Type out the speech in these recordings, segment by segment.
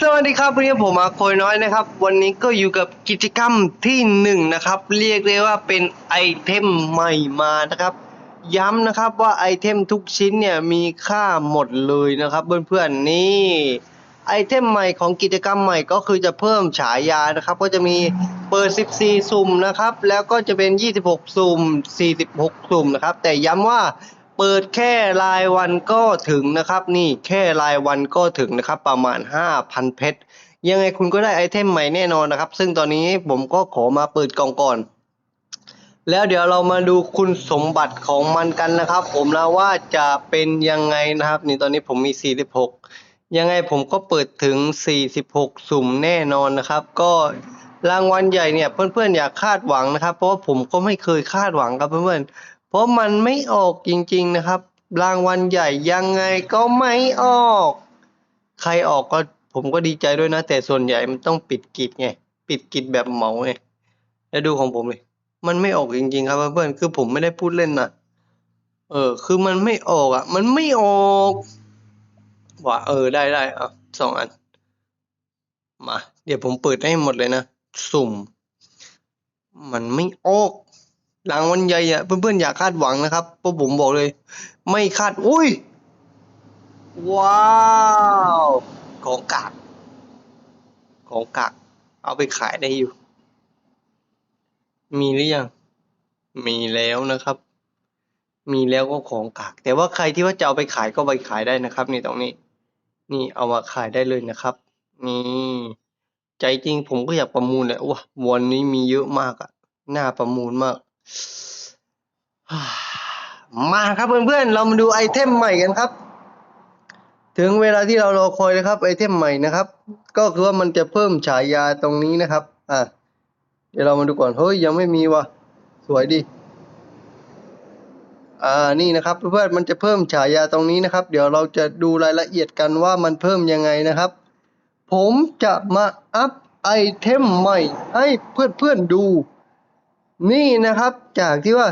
สวัสดีครับวันนี้ผมอาโคยน้อยนะครับ วันนี้ก็อยู่กับกิจกรรมที่หนึ่งนะครับ เรียกได้ว่าเป็นไอเทมใหม่มานะครับ ย้ำนะครับว่าไอเทมทุกชิ้นเนี่ยมีค่าหมดเลยนะครับเพื่อนๆนี่ไอเทมใหม่ของกิจกรรมใหม่ก็คือจะเพิ่มฉายานะครับ ก็จะมีเปิด 14 สุ่มนะครับ แล้วก็จะเป็น 26 สุ่ม 46 สุ่มนะครับ แต่ย้ำว่า เปิดแค่รายวันก็ถึงนะครับนี่แค่รายวันก็ถึงนะครับประมาณ 5,000 เพชรยังไงคุณก็ได้ไอเทมใหม่แน่นอนนะครับ ซึ่งตอนนี้ผมก็ขอมาเปิดกล่องก่อน แล้วเดี๋ยวเรามาดูคุณสมบัติของมันกันนะครับ ผมนะว่าจะเป็นยังไงนะครับ นี่ตอนนี้ผมมี 46 ยังไงผมก็เปิดถึง 46 สุ่มแน่นอนนะครับ ก็รางวัลใหญ่เนี่ยเพื่อนๆอย่าคาดหวังนะครับ เพราะว่าผมก็ไม่เคยคาดหวังครับเพื่อนๆ เพราะมันไม่ออกจริงๆนะครับ รางวัลใหญ่ยังไงก็ไม่ออก ใครออกก็ผมก็ดีใจด้วยนะ แต่ส่วนใหญ่มันต้องปิดกิจไง ปิดกิจแบบเหมาไงแล้วดูของผมเลยมันไม่ออกจริงๆ ครับเพื่อนๆคือผมไม่ได้พูดเล่นนะเออ คือมันไม่ออกอะ มันไม่ออกว่าเออได้ได้อะสองอัน มา เดี๋ยวผมเปิดให้หมดเลยนะ สุ่ม มันไม่ออก รางวัลใหญ่อะเพื่อนๆอย่าคาดหวังนะครับเพราะผมบอกเลย ไม่คาดอุ้ย ว้าวของกากของกากเอาไปขายได้อยู่ มีหรือยังมีแล้วนะครับ มีแล้วก็ของกาก แต่ว่าใครที่ว่าจะเอาไปขายก็ไปขายได้นะครับ นี่ตรงนี้ นี่เอามาขายได้เลยนะครับนี่ใจจริงผมก็อยากประมูลแหละว้าวันนี้มีเยอะมากอะน่าประมูลมาก มาครับเพื่อนๆ เรามาดูไอเทมใหม่กันครับ ถึงเวลาที่เรารอคอยนะครับไอเทมใหม่นะครับ ก็คือว่ามันจะเพิ่มฉายาตรงนี้นะครับ อะ เดี๋ยวเรามาดูก่อน เฮ้ย ยังไม่มีวะสวยดี อ่า นี่นะครับเพื่อนๆ มันจะเพิ่มฉายาตรงนี้นะครับ เดี๋ยวเราจะดูรายละเอียดกันว่ามันเพิ่มยังไงนะครับ ผมจะมาอัพไอเทมใหม่ให้เพื่อนๆดู นี่นะครับจากที่ว่า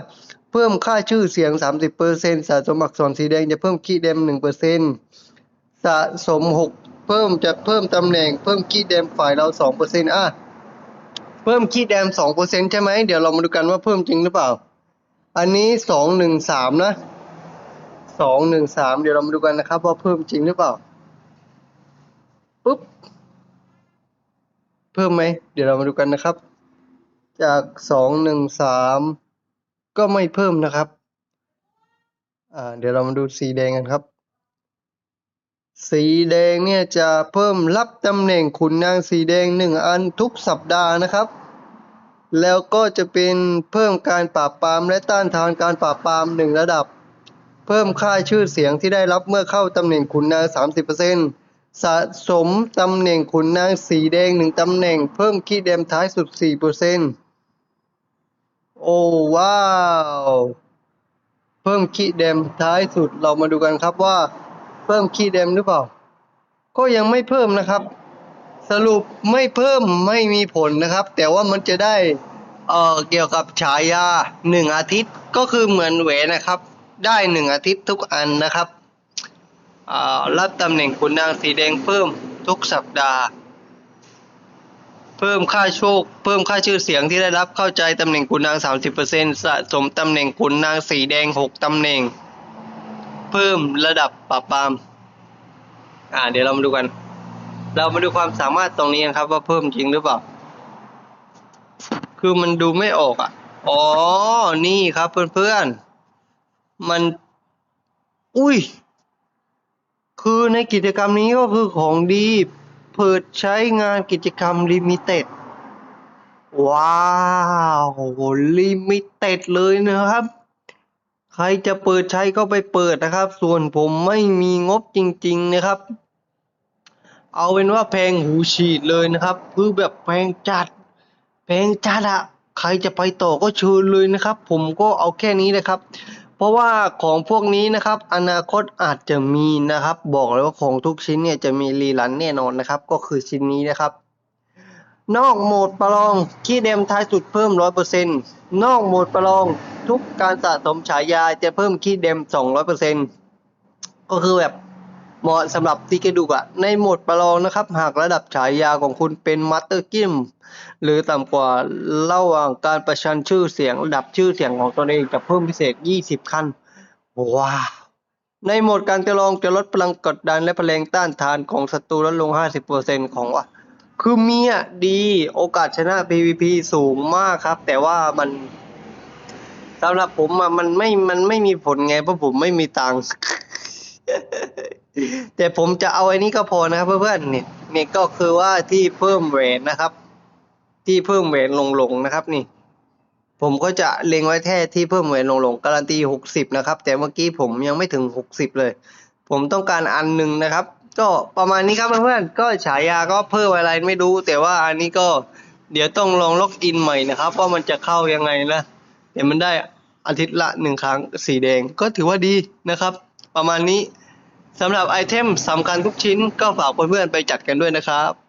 เพิ่มค่าชื่อเสียง 30%สะสมอักษรสีแดงจะเพิ่มคีย์เดม 1%สะสม 6 เพิ่มจะเพิ่มตำแหน่ง เพิ่มคีย์เดมฝ่ายเรา 2%อะเพิ่มคีย์แดม 2%ใช่ไหมเดี๋ยวเรามาดูกันว่าเพิ่มจริงหรือเปล่า อันนี้ 213 นะ 213 เดี๋ยวเรามาดูกันนะครับ ว่าเพิ่มจริงหรือเปล่าปุ๊บเพิ่มไหมเดี๋ยวเรามาดูกันนะครับ จากสองหนึ่งสามก็ไม่เพิ่มนะครับ อ่า เดี๋ยวเรามาดูสีแดงกันครับ สีแดงเนี่ยจะเพิ่มรับตำแหน่งขุนนางสีแดงหนึ่งอันทุกสัปดาห์นะครับ แล้วก็จะเป็นเพิ่มการปราบปรามและต้านทานการปราบปรามหนึ่งระดับ เพิ่มค่าชื่อเสียงที่ได้รับเมื่อเข้าตำแหน่งขุนนาง30%สะสมตำแหน่งขุนนางสีแดงหนึ่งตำแหน่ง เพิ่มคีย์เดมท้ายสุด 4% โอ้ว้าว เพิ่มคีย์เดมท้ายสุดเรามาดูกันครับว่า เพิ่มคีย์เดมหรือเปล่า ก็ยังไม่เพิ่มนะครับ สรุปไม่เพิ่มไม่มีผลนะครับ แต่ว่ามันจะได้เอ่อเกี่ยวกับฉายาหนึ่งอาทิตย์ก็คือเหมือนแหวนนะครับ ได้หนึ่งอาทิตย์ทุกอันนะครับอ่ารับตำแหน่งขุนนางสีแดงเพิ่มทุกสัปดาห์ เพิ่มค่าโชค เพิ่มค่าชื่อเสียงที่ได้รับเข้าใจตำแหน่งขุนนาง 30%สะสมตำแหน่งขุนนางสีแดง 6 ตำแหน่ง เพิ่มระดับปราบปราม อ่า เดี๋ยวเรามาดูกัน เรามาดูความสามารถตรงนี้กันครับ ว่าเพิ่มจริงหรือเปล่า คือมันดูไม่ออกอะ อ๋อ นี่ครับเพื่อนๆ มัน อุ้ย คือในกิจกรรมนี้ก็คือของดี เปิดใช้งานกิจกรรมลิมิเต็ด ว้าวลิมิเต็ดเลยนะครับ ใครจะเปิดใช้ก็ไปเปิดนะครับ ส่วนผมไม่มีงบจริง ๆนะครับ เอาเป็นว่าแพงหูฉีดเลยนะครับ คือแบบแพงจัด แพงจัดอะใครจะไปต่อก็เชิญเลยนะครับ ผมก็เอาแค่นี้นะครับ เพราะว่าของพวกนี้นะครับอนาคตอาจจะมีนะครับ บอกเลยว่าของทุกชิ้นเนี่ยจะมีรีลันแน่นอนนะครับ ก็คือชิ้นนี้นะครับ นอกโหมดประลองคีย์เดมท้ายสุดเพิ่ม 100%นอกโหมดประลองทุกการสะสมฉายาจะเพิ่มคีย์เดม 200%ก็คือแบบ เหมาะสำหรับตีกระดูกอะในโหมดประลองนะครับ หากระดับฉายาของคุณเป็นมาสเตอร์กิม หรือต่ำกว่าระหว่างการประชันชื่อเสียงระดับชื่อเสียงของตนเองจะเพิ่มพิเศษ 20 ขั้น ว้าวในโหมดการจะลองจะลดพลังกดดันและพลังต้านทานของศัตรูลดลง 50%ของว่าคือเมีอะดีโอกาสชนะ PVP สูงมากครับ แต่ว่ามันสำหรับผมอะมันไม่มันไม่มีผลไงเพราะผมไม่มีตังค์ แต่ผมจะเอาไอ้นี้ก็พอนะครับเพื่อนๆนี่นี่ก็คือว่าที่เพิ่มเวทนะครับ ที่เพิ่มเวทลงๆนะครับนี่ ผมก็จะเล็งไว้แค่ที่เพิ่มเวทลงลงๆการันตีหกสิบนะครับ แต่เมื่อกี้ผมยังไม่ถึงหกสิบเลย ผมต้องการอันหนึ่งนะครับ ก็ประมาณนี้ครับเพื่อนๆก็ฉายาก็เพิ่มอะไรไม่รู้ แต่ว่าอันนี้ก็เดี๋ยวต้องลองล็อกอินใหม่นะครับว่ามันจะเข้ายังไงนะเดี๋ยวมันได้อาทิตย์ละหนึ่งครั้งสีแดงก็ถือว่าดีนะครับ ประมาณนี้ สำหรับไอเทมสำคัญทุกชิ้นก็ฝากเพื่อนๆไปจัดกันด้วยนะครับ